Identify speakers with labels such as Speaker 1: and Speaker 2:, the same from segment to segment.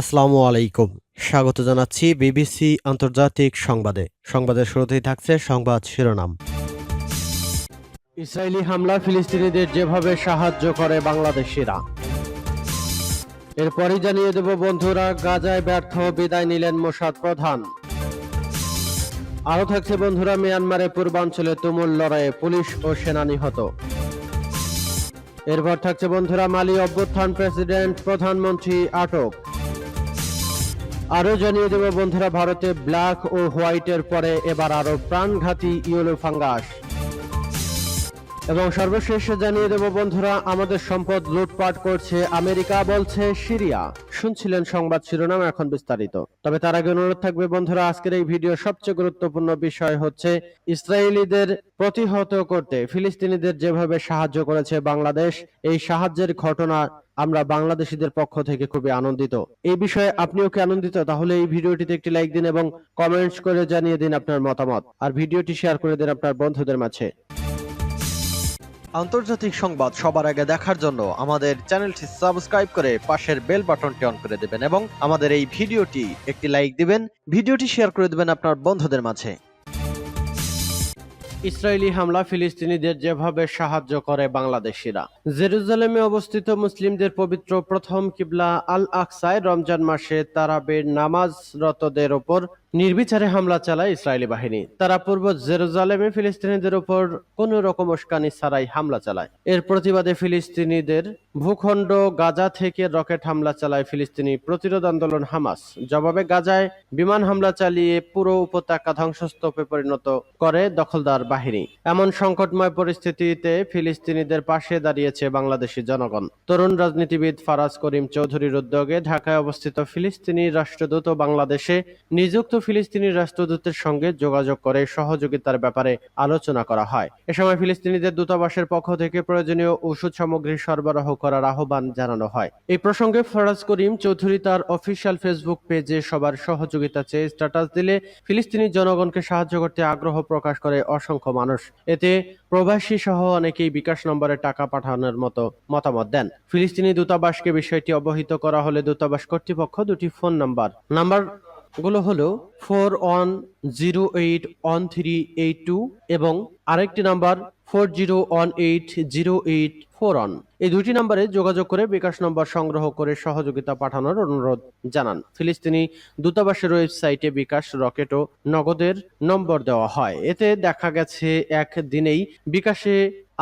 Speaker 1: আসসালামু আলাইকুম স্বাগত জানাচ্ছি বিবিসি আন্তর্জাতিক সংবাদে সংবাদের শুরুতেই থাকছে সংবাদ শিরোনাম
Speaker 2: ইসরায়েলি হামলা ফিলিস্তিনিদের যেভাবে সাহায্য করে বাংলাদেশিরা এরপরই জানিয়ে দেব বন্ধুরা গাজায় ব্যর্থ বিদায় নিলেন মোসাদ প্রধান আরও থাকছে বন্ধুরা মিয়ানমারের পূর্বাঞ্চলে তুমুল লড়াইয়ে পুলিশ ও সেনা নিহত এরপর থাকছে বন্ধুরা মালি অভ্যুত্থান প্রেসিডেন্ট প্রধানমন্ত্রী আটক আরও জানিয়ে দেব বন্ধুরা ভারতে ব্ল্যাক ও হোয়াইটের পরে এবার আরও প্রাণঘাতী ইয়েলো ফাঙ্গাস এবং সর্বশেষে জানিয়ে দেব বন্ধুরা আমাদের সম্পদ লুটপাট করছে আমেরিকা বলছে সিরিয়া শুনছিলেন সংবাদ শিরোনাম এখন বিস্তারিত তবে তার আগে অনুরোধ থাকবে বন্ধুরা আজকের এই ভিডিও সবচেয়ে গুরুত্বপূর্ণ বিষয় হচ্ছে ইসরায়েলিদের প্রতিহত করতে ফিলিস্তিনিদের যেভাবে সাহায্য করেছে বাংলাদেশ এই সাহায্যের ঘটনা আমরা বাংলাদেশিদের পক্ষ থেকে খুবই আনন্দিত এই বিষয়ে আপনিও কি আনন্দিত তাহলে এই ভিডিওটিতে একটি লাইক দিন এবং কমেন্টস করে জানিয়ে দিন আপনার মতামত আর ভিডিওটি শেয়ার করে দিন আপনার বন্ধুদের মাঝে
Speaker 3: আন্তর্জাতিক সংবাদ সবার আগে দেখার জন্য আমাদের চ্যানেলটি সাবস্ক্রাইব করে পাশের বেল বাটনটি অন করে দেবেন এবং আমাদের এই ভিডিওটি একটি লাইক দিবেন ভিডিওটি শেয়ার করে দেবেন আপনার বন্ধুদের মাঝে
Speaker 2: ইসরায়েলি হামলা ফিলিস্তিনিদের যেভাবে সাহায্য করে বাংলাদেশিরা জেরুজালেমে অবস্থিত মুসলিমদের পবিত্র প্রথম কিবলা আল আকসায় রমজান মাসে তারাবের নামাজরতদের ওপর নির্বিচারে হামলা চালায় ইসরায়েলি বাহিনী তারা পূর্ব জেরুজালেমে ফিলিস্তিনিদের উপর কোন রকম উস্কানি ছাড়াই হামলা চালায় এর প্রতিবাদে ফিলিস্তিনিদের ভূখণ্ড গাজা থেকে রকেট হামলা চালায় ফিলিস্তিনি প্রতিরোধ আন্দোলন হামাস জবাবে গাজায় বিমান হামলা চালিয়ে পুরো উপত্যকা ধ্বংসস্তূপে পরিণত করে দখলদার বাহিনী এমন সংকটময় পরিস্থিতিতে ফিলিস্তিনিদের পাশে দাঁড়িয়েছে বাংলাদেশি জনগণ তরুণ রাজনীতিবিদ ফারাজ করিম চৌধুরীর উদ্যোগে ঢাকায় অবস্থিত ফিলিস্তিনি রাষ্ট্রদূত বাংলাদেশে নিযুক্ত ফিলিস্তিনি রাষ্ট্রদূতের সঙ্গে যোগাযোগ করে সহযোগিতার ব্যাপারে আলোচনা করা হয় এ সময় ফিলিস্তিনিদের দূতাবাসের পক্ষ থেকে প্রয়োজনীয় ওষুধ সামগ্রী সরবরাহ করার আহ্বান জানানো হয় এই প্রসঙ্গে ফরাজ করিম চৌধুরী তার অফিসিয়াল ফেসবুক পেজে সবার সহযোগিতা চেয়ে স্ট্যাটাস দিলে ফিলিস্তিনি জনগণকে সাহায্য করতে আগ্রহ প্রকাশ করে অসংখ্য মানুষ এতে প্রবাসী সহ অনেকেই বিকাশ নম্বরে টাকা পাঠানোর মতো মতামত দেন ফিলিস্তিনি দূতাবাসকে বিষয়টি অবহিত করা হলে দূতাবাস কর্তৃপক্ষ দুটি ফোন নাম্বার নাম্বার গুলো হলো four one zero eight one three eight two এবং আরেকটি number four zero one eight zero eight four one এই দুটি নাম্বারে যোগাযোগ করে বিকাশ নম্বর সংগ্রহ করে সহযোগিতা পাঠানোর অনুরোধ জানান ফিলিস্তিনি দূতাবাসের ওয়েবসাইটে বিকাশ রকেট ও নগদের নম্বর দেওয়া হয় এতে দেখা গেছে একদিনেই বিকাশে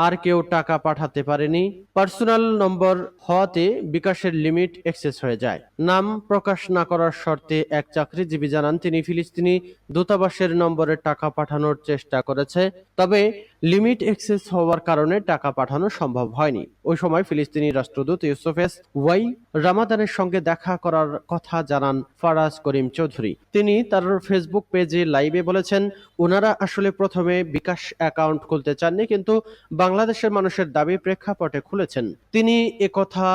Speaker 2: আর কেউ টাকা পাঠাতে পারেনি পার্সোনাল নম্বর হওয়াতে বিকাশের লিমিট এক্সেস হয়ে যায় নাম প্রকাশ না করার শর্তে এক চাকরিজীবী জানান তিনি ফিলিস্তিনি দূতাবাসের নম্বরে টাকা পাঠানোর চেষ্টা করেছে তবে লিমিট এক্সেস হওয়ার কারণে টাকা পাঠানো সম্ভব হয়নি ওই সময় ফিলিস্তিনি রাষ্ট্রদূত ইউসুফেস ওয়াই রামাদানের সঙ্গে দেখা করার কথা জানান ফারাজ করিম চৌধুরী তিনি তার ফেসবুক পেজে লাইভে বলেছেন ওনারা আসলে প্রথমে বিকাশ অ্যাকাউন্ট খুলতে চাননি কিন্তু বাংলাদেশের মানুষের দাবি প্রেক্ষাপটে খুলেছেন তিনি একথা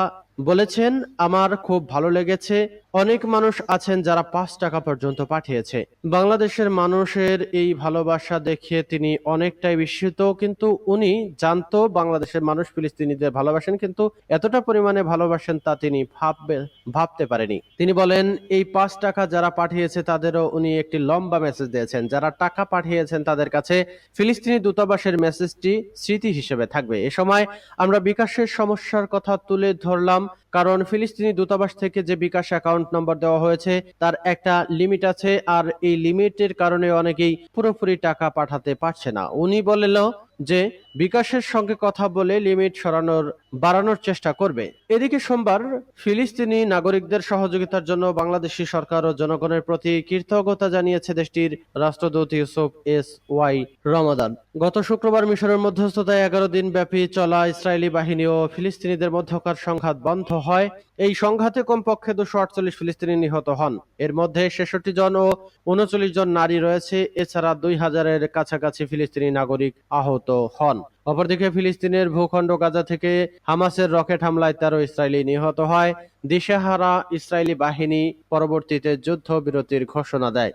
Speaker 2: বলেছেন আমার খুব ভালো লেগেছে অনেক মানুষ আছেন যারা পাঁচ টাকা পর্যন্ত পাঠিয়েছে বাংলাদেশের মানুষের এই ভালোবাসা দেখে তিনি অনেকটাই বিস্মিত কিন্তু উনি জানতো বাংলাদেশের মানুষ ফিলিস্তিনিদের ভালোবাসেন কিন্তু এতটা পরিমাণে ভালোবাসেন তা তিনি ভাববে ভাবতে পারেনি তিনি বলেন এই পাঁচ টাকা যারা পাঠিয়েছে তাদেরও উনি একটি লম্বা মেসেজ দিয়েছেন যারা টাকা পাঠিয়েছেন তাদের কাছে ফিলিস্তিনি দূতাবাসের মেসেজটি স্মৃতি হিসেবে থাকবে এ সময় আমরা বিকাশের সমস্যার কথা তুলে ধরলাম কারণ ফিলিস্তিনি দূতাবাস থেকে যে বিকাশ অ্যাকাউন্ট নম্বর দেওয়া হয়েছে তার একটা লিমিট আছে আর এই লিমিটের কারণে অনেকেই পুরোপুরি টাকা পাঠাতে পারছে না উনি বলেন যে বিকাশের সঙ্গে কথা বলে লিমিট সরানোর বাড়ানোর চেষ্টা করবে এদিকে সোমবার ফিলিস্তিনি নাগরিকদের সহযোগিতার জন্য বাংলাদেশি সরকার ও জনগণের প্রতি কৃতজ্ঞতা জানিয়েছে দেশটির রাষ্ট্রদূত ইউসুফ এস ওয়াই রমাদান গত শুক্রবার মিশরের মধ্যস্থতায় এগারো দিন ব্যাপী চলা ইসরায়েলি বাহিনী ও ফিলিস্তিনিদের মধ্যকার সংঘাত বন্ধ হয় এই সংঘাতে কমপক্ষে দুশো আটচল্লিশ ফিলিস্তিনি নিহত হন এর মধ্যে ছেষট্টি জন ও উনচল্লিশ জন নারী রয়েছে এছাড়া দুই হাজারের কাছাকাছি ফিলিস্তিনি নাগরিক আহত হন অপরদিকে ফিলিস্তিনের ভূখণ্ড গাজা থেকে হামাসের রকেট হামলায় তেরো ইসরায়েলি নিহত হয় দিশেহারা ইসরায়েলি বাহিনী পরবর্তীতে যুদ্ধ বিরতির ঘোষণা দেয়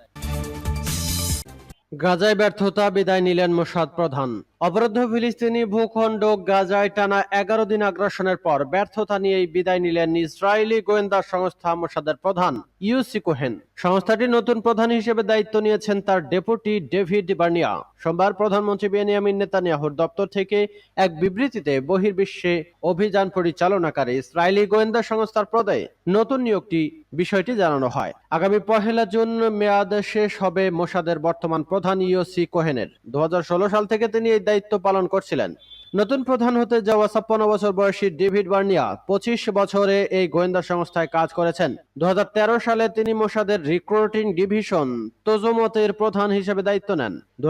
Speaker 2: গাজায় ব্যর্থতা বিদায় নিলেন মোসাদ প্রধান অবরুদ্ধ ফিলিস্তিনি ভূখণ্ড গাজায় টানা এগারো দিন আগ্রাসনের পর ব্যর্থতা নিয়েই বিদায় নিলেন ইসরায়েলি গোয়েন্দা সংস্থা মোসাদের প্রধান ইউসি কোহেন সংস্থাটির নতুন প্রধান হিসেবে দায়িত্ব নিয়েছেন তার ডেপুটি ডেভিড বার্নিয়া সোমবার প্রধানমন্ত্রী বেনিয়ামিন নেতানিয়াহুর দপ্তর থেকে এক বিবৃতিতে বহির্বিশ্বে অভিযান পরিচালনাকারী ইসরায়েলি গোয়েন্দা সংস্থার প্রদায়ে নতুন নিয়োগটি বিষয়টি জানানো হয় আগামী পহেলা জুন মেয়াদ শেষ হবে মোসাদের বর্তমান প্রধান ইউসি কোহেনের দু সাল থেকে তিনি এই দায়িত্ব পালন করছিলেন নতুন প্রধান হতে যাওয়া ছাপ্পান্ন বছর বয়সী ডেভিড বার্নিয়া পঁচিশ বছরে এই গোয়েন্দা সংস্থায় কাজ করেছেন দু সালে তিনি মোসাদের রিক্রুটিং ডিভিশন তোজোমতের প্রধান হিসেবে দায়িত্ব নেন দু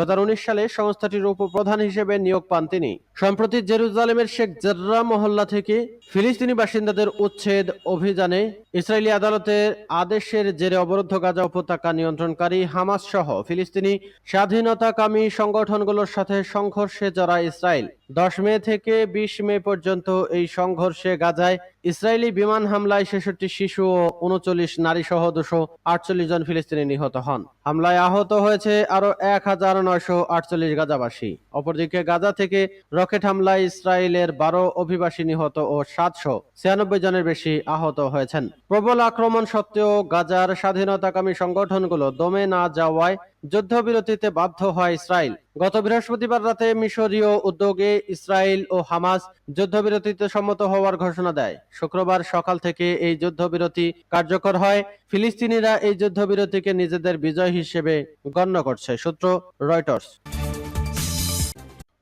Speaker 2: সালে সংস্থাটির উপপ্রধান হিসেবে নিয়োগ পান তিনি সম্প্রতি জেরুজালেমের শেখ জেররা মহল্লা থেকে ফিলিস্তিনি বাসিন্দাদের উচ্ছেদ অভিযানে ইসরায়েলি আদালতের আদেশের জেরে অবরুদ্ধ গাজা উপত্যকা নিয়ন্ত্রণকারী হামাস সহ ফিলিস্তিনি স্বাধীনতাকামী সংগঠনগুলোর সাথে সংঘর্ষে জড়া ইসরায়েল দশ মে থেকে ২০ মে পর্যন্ত এই সংঘর্ষে গাজায় ইসরায়েলি বিমান হামলায় ছেষট্টি শিশু ও উনচল্লিশ নারী সহ দুশো আটচল্লিশ জন ফিলিস্তিনি নিহত হন হামলায় আহত হয়েছে আরো এক হাজার নয়শো আটচল্লিশ গাজাবাসী অপরদিকে গাজা থেকে রকেট হামলায় ইসরায়েলের বারো অভিবাসী নিহত ও সাতশো ছিয়ানব্বই জনের বেশি আহত হয়েছেন প্রবল আক্রমণ সত্ত্বেও গাজার স্বাধীনতাকামী সংগঠনগুলো দমে না যাওয়ায় যুদ্ধবিরতিতে বাধ্য হয় ইসরায়েল গত বৃহস্পতিবার রাতে মিশরীয় উদ্যোগে ইসরায়েল ও হামাস যুদ্ধবিরতিতে সম্মত হওয়ার ঘোষণা দেয় শুক্রবার সকাল থেকে এই যুদ্ধবিরতি কার্যকর হয় ফিলিস্তিনিরা এই যুদ্ধবিরতিকে নিজেদের বিজয় হিসেবে গণ্য করছে সূত্র রয়টার্স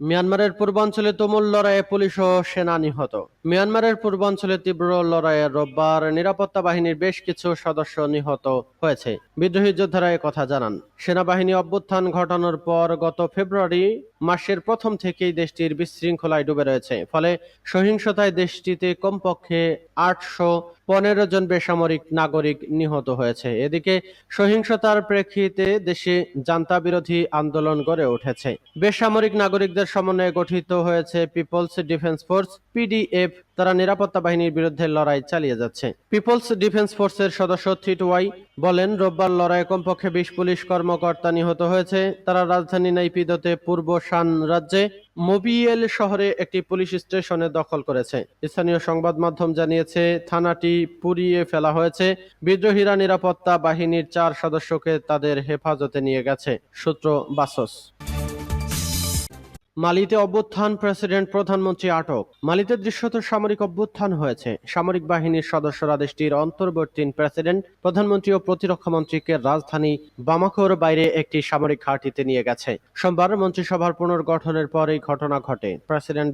Speaker 2: মিয়ানমারের পূর্বাঞ্চলে তুমুল লড়াইয়ে পুলিশ ও সেনা নিহত মিয়ানমারের পূর্বাঞ্চলে তীব্র লড়াইয়ে রোববার নিরাপত্তা বাহিনীর বেশ কিছু সদস্য নিহত হয়েছে বিদ্রোহী যোদ্ধারা কথা জানান সেনাবাহিনী অভ্যুত্থান ঘটানোর পর গত ফেব্রুয়ারি মাসের প্রথম থেকেই দেশটির বিশৃঙ্খলায় ডুবে রয়েছে ফলে সহিংসতায় দেশটিতে কমপক্ষে আটশো পনেরো জন বেসামরিক নাগরিক নিহত হয়েছে এদিকে সহিংসতার প্রেক্ষিতে দেশে জান্তা বিরোধী আন্দোলন গড়ে উঠেছে বেসামরিক নাগরিকদের সমন্বয়ে গঠিত হয়েছে পিপলস ডিফেন্স ফোর্স পিডিএফ তারা নিরাপত্তা বাহিনীর বিরুদ্ধে লড়াই চালিয়ে যাচ্ছে পিপলস ডিফেন্স ফোর্সের সদস্য ওয়াই বলেন রোববার লড়াইয়ে কমপক্ষে বিশ পুলিশ কর্মকর্তা নিহত হয়েছে তারা রাজধানী নাইপিদতে পূর্ব শান রাজ্যে মোবিয়েল শহরে একটি পুলিশ স্টেশনে দখল করেছে স্থানীয় সংবাদ মাধ্যম জানিয়েছে থানাটি পুড়িয়ে ফেলা হয়েছে বিদ্রোহীরা নিরাপত্তা বাহিনীর চার সদস্যকে তাদের হেফাজতে নিয়ে গেছে সূত্র বাসস মালিতে অভ্যুত্থান প্রেসিডেন্ট প্রধানমন্ত্রী আটক মালিতে দৃশ্যত সামরিক অভ্যুত্থান হয়েছে সামরিক বাহিনীর সদস্যরা দেশটির অন্তর্বর্তীন প্রেসিডেন্ট প্রধানমন্ত্রী ও প্রতিরক্ষা মন্ত্রীকে রাজধানী বামাকোর বাইরে একটি সামরিক ঘাঁটিতে নিয়ে গেছে সোমবার মন্ত্রিসভার পুনর্গঠনের পর এই ঘটনা ঘটে প্রেসিডেন্ট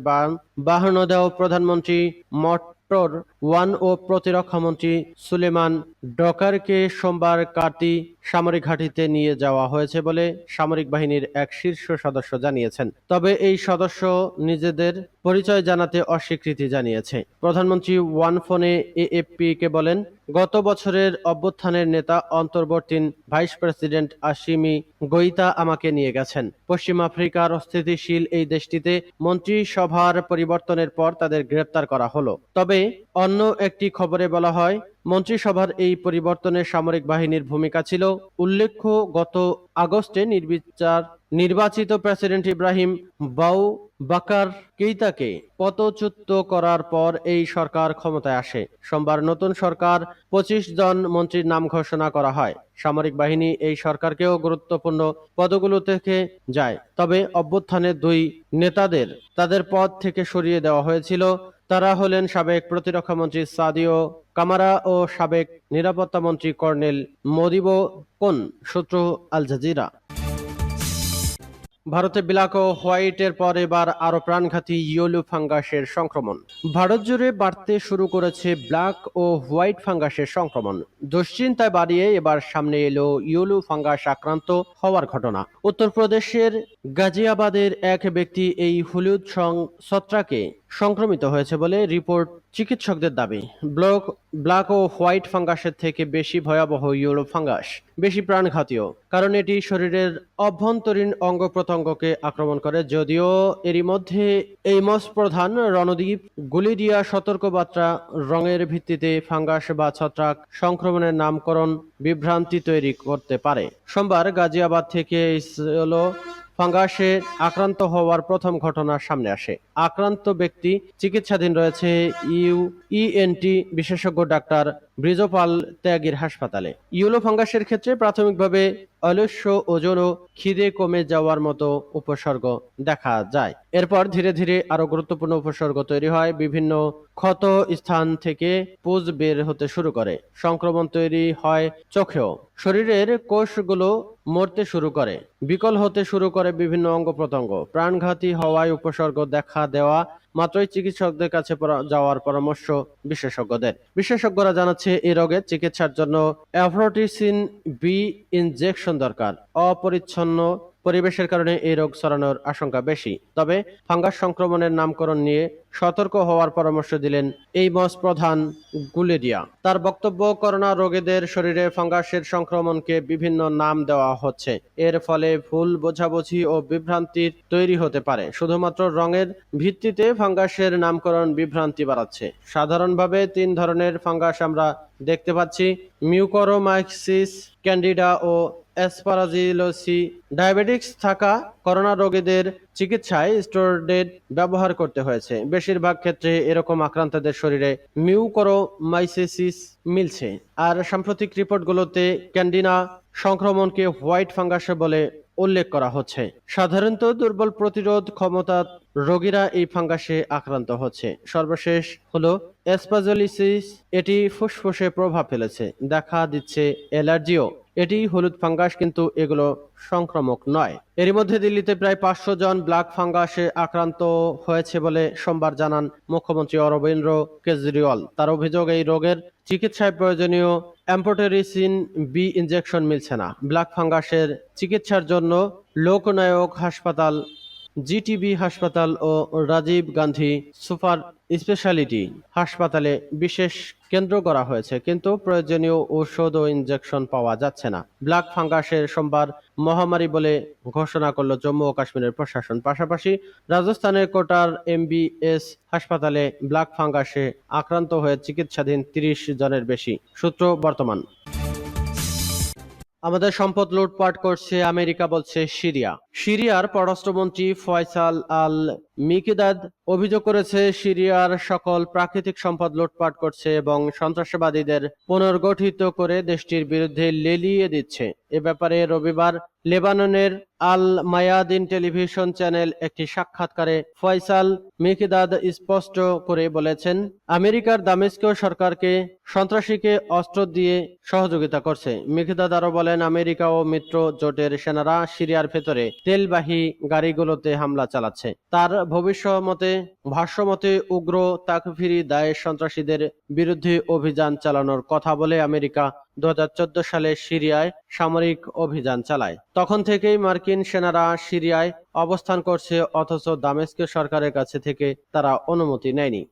Speaker 2: বাহনদেও প্রধানমন্ত্রী মট সেক্টর ওয়ান ও প্রতিরক্ষামন্ত্রী সুলেমান ডকারকে সোমবার কার্তি সামরিক ঘাঁটিতে নিয়ে যাওয়া হয়েছে বলে সামরিক বাহিনীর এক শীর্ষ সদস্য জানিয়েছেন তবে এই সদস্য নিজেদের পরিচয় জানাতে অস্বীকৃতি জানিয়েছে প্রধানমন্ত্রী ওয়ান ফোনে এএফপিকে বলেন গত বছরের অভ্যুত্থানের নেতা অন্তর্বর্তীন ভাইস প্রেসিডেন্ট আসিমি গইতা আমাকে নিয়ে গেছেন পশ্চিম আফ্রিকার অস্থিতিশীল এই দেশটিতে মন্ত্রিসভার পরিবর্তনের পর তাদের গ্রেপ্তার করা হলো তবে অন্য একটি খবরে বলা হয় মন্ত্রিসভার এই পরিবর্তনে সামরিক বাহিনীর ভূমিকা ছিল উল্লেখ্য গত আগস্টে নির্বিচার নির্বাচিত প্রেসিডেন্ট ইব্রাহিম বাউ বাকার কেইতাকে পদচ্যুত করার পর এই সরকার ক্ষমতায় আসে সোমবার নতুন সরকার পঁচিশ জন মন্ত্রীর নাম ঘোষণা করা হয় সামরিক বাহিনী এই সরকারকেও গুরুত্বপূর্ণ পদগুলো থেকে যায় তবে অভ্যুত্থানের দুই নেতাদের তাদের পদ থেকে সরিয়ে দেওয়া হয়েছিল তারা হলেন সাবেক প্রতিরক্ষা মন্ত্রী সাদিও কামারা ও সাবেক নিরাপত্তা মন্ত্রী কর্নেল মদিব কোন সূত্র আল জাজিরা ভারতে ব্ল্যাক ও হোয়াইটের পর এবার আরও প্রাণঘাতী ইয়েলো ফাঙ্গাসের সংক্রমণ ভারত জুড়ে বাড়তে শুরু করেছে ব্ল্যাক ও হোয়াইট ফাঙ্গাসের সংক্রমণ দুশ্চিন্তায় বাড়িয়ে এবার সামনে এলো ইয়েলো ফাঙ্গাস আক্রান্ত হওয়ার ঘটনা উত্তরপ্রদেশের গাজিয়াবাদের এক ব্যক্তি এই হলুদ সং ছত্রাকে সংক্রমিত হয়েছে বলে রিপোর্ট চিকিৎসকদের দাবি ব্লক ব্ল্যাক ও হোয়াইট ফাঙ্গাসের থেকে বেশি ভয়াবহ ইউরোপ ফাঙ্গাস বেশি প্রাণঘাতীয় কারণ এটি শরীরের অভ্যন্তরীণ অঙ্গ প্রত্যঙ্গকে আক্রমণ করে যদিও এরই মধ্যে এই মস প্রধান রণদ্বীপ গুলিডিয়া সতর্কবার্তা রঙের ভিত্তিতে ফাঙ্গাস বা ছত্রাক সংক্রমণের নামকরণ বিভ্রান্তি তৈরি করতে পারে সোমবার গাজিয়াবাদ থেকে ইসলো ফাঙ্গাসে আক্রান্ত হওয়ার প্রথম ঘটনা সামনে আসে আক্রান্ত ব্যক্তি চিকিৎসাধীন রয়েছে ইউ ইএনটি e বিশেষজ্ঞ ডাক্তার ব্রিজপাল ত্যাগীর হাসপাতালে ইউলো ফাঙ্গাসের ক্ষেত্রে প্রাথমিকভাবে অলস্য ওজন ও খিদে কমে যাওয়ার মতো উপসর্গ দেখা যায় এরপর ধীরে ধীরে আরো গুরুত্বপূর্ণ উপসর্গ তৈরি হয় বিভিন্ন ক্ষত স্থান থেকে পুজ বের হতে শুরু করে সংক্রমণ তৈরি হয় চোখেও শরীরের কোষগুলো মরতে শুরু করে বিকল হতে শুরু করে বিভিন্ন অঙ্গ প্রত্যঙ্গ প্রাণঘাতী হওয়ায় উপসর্গ দেখা দেওয়া মাত্রই চিকিৎসকদের কাছে যাওয়ার পরামর্শ বিশেষজ্ঞদের বিশেষজ্ঞরা জানাচ্ছে এই রোগের চিকিৎসার জন্য অ্যাফ্রোটিসিন বি ইনজেকশন দরকার অপরিচ্ছন্ন পরিবেশের কারণে এই রোগ ছড়ানোর আশঙ্কা বেশি তবে ফাঙ্গাস সংক্রমণের নামকরণ নিয়ে সতর্ক হওয়ার পরামর্শ দিলেন এই মস প্রধান গুলেরিয়া তার বক্তব্য করোনা রোগীদের শরীরে ফাঙ্গাসের সংক্রমণকে বিভিন্ন নাম দেওয়া হচ্ছে এর ফলে ভুল বোঝাবুঝি ও বিভ্রান্তির তৈরি হতে পারে শুধুমাত্র রঙের ভিত্তিতে ফাঙ্গাসের নামকরণ বিভ্রান্তি বাড়াচ্ছে সাধারণভাবে তিন ধরনের ফাঙ্গাস আমরা দেখতে পাচ্ছি মিউকোরোমাইসিস ক্যান্ডিডা ও অ্যাসপারাজিলোসি ডায়াবেটিক্স থাকা করোনা রোগীদের চিকিৎসায় স্টোরডেড ব্যবহার করতে হয়েছে বেশিরভাগ ক্ষেত্রে এরকম আক্রান্তদের শরীরে মিউকোরোমাইসিস মিলছে আর সাম্প্রতিক রিপোর্টগুলোতে ক্যান্ডিনা সংক্রমণকে হোয়াইট ফাঙ্গাস বলে উল্লেখ করা হচ্ছে সাধারণত দুর্বল প্রতিরোধ ক্ষমতা রোগীরা এই ফাঙ্গাসে আক্রান্ত হচ্ছে সর্বশেষ হলো অ্যাসপাজোলিসিস এটি ফুসফুসে প্রভাব ফেলেছে দেখা দিচ্ছে অ্যালার্জিও এটি হলুদ ফাঙ্গাস কিন্তু এগুলো সংক্রামক নয় এরই মধ্যে দিল্লিতে প্রায় পাঁচশো জন ব্ল্যাক ফাঙ্গাসে আক্রান্ত হয়েছে বলে সোমবার জানান মুখ্যমন্ত্রী অরবিন্দ্র কেজরিওয়াল তার অভিযোগ এই রোগের চিকিৎসায় প্রয়োজনীয় অ্যাম্পোটেরিসিন বি ইনজেকশন মিলছে না ব্ল্যাক ফাঙ্গাসের চিকিৎসার জন্য লোকনায়ক হাসপাতাল জিটিবি হাসপাতাল ও রাজীব গান্ধী সুপার স্পেশালিটি হাসপাতালে বিশেষ কেন্দ্র করা হয়েছে কিন্তু প্রয়োজনীয় ঔষধ ও ইনজেকশন পাওয়া যাচ্ছে না ব্ল্যাক ফাঙ্গাসের সোমবার মহামারী বলে ঘোষণা করল জম্মু ও কাশ্মীরের প্রশাসন পাশাপাশি রাজস্থানের কোটার এমবিএস হাসপাতালে ব্ল্যাক ফাঙ্গাসে আক্রান্ত হয়ে চিকিৎসাধীন তিরিশ জনের বেশি সূত্র বর্তমান আমাদের সম্পদ লুটপাট করছে আমেরিকা বলছে সিরিয়া সিরিয়ার পররাষ্ট্রমন্ত্রী ফয়সাল আল মিকিদাদ অভিযোগ করেছে সিরিয়ার সকল প্রাকৃতিক সম্পদ লুটপাট করছে এবং সন্ত্রাসবাদীদের পুনর্গঠিত করে দেশটির বিরুদ্ধে লেলিয়ে দিচ্ছে এ ব্যাপারে রবিবার লেবাননের আল মায়াদিন টেলিভিশন চ্যানেল একটি সাক্ষাৎকারে ফয়সাল মিকিদাদ স্পষ্ট করে বলেছেন আমেরিকার দামেস্কীয় সরকারকে সন্ত্রাসীকে অস্ত্র দিয়ে সহযোগিতা করছে মিকিদাদ আরও বলেন আমেরিকা ও মিত্র জোটের সেনারা সিরিয়ার ভেতরে তেলবাহী গাড়িগুলোতে হামলা চালাচ্ছে তার ভবিষ্যমতে ভাষ্যমতে উগ্র তাকফিরি দায়ের সন্ত্রাসীদের বিরুদ্ধে অভিযান চালানোর কথা বলে আমেরিকা দু সালে সিরিয়ায় সামরিক অভিযান চালায় তখন থেকেই মার্কিন সেনারা সিরিয়ায় অবস্থান করছে অথচ দামেস্কের সরকারের কাছে থেকে তারা অনুমতি নেয়নি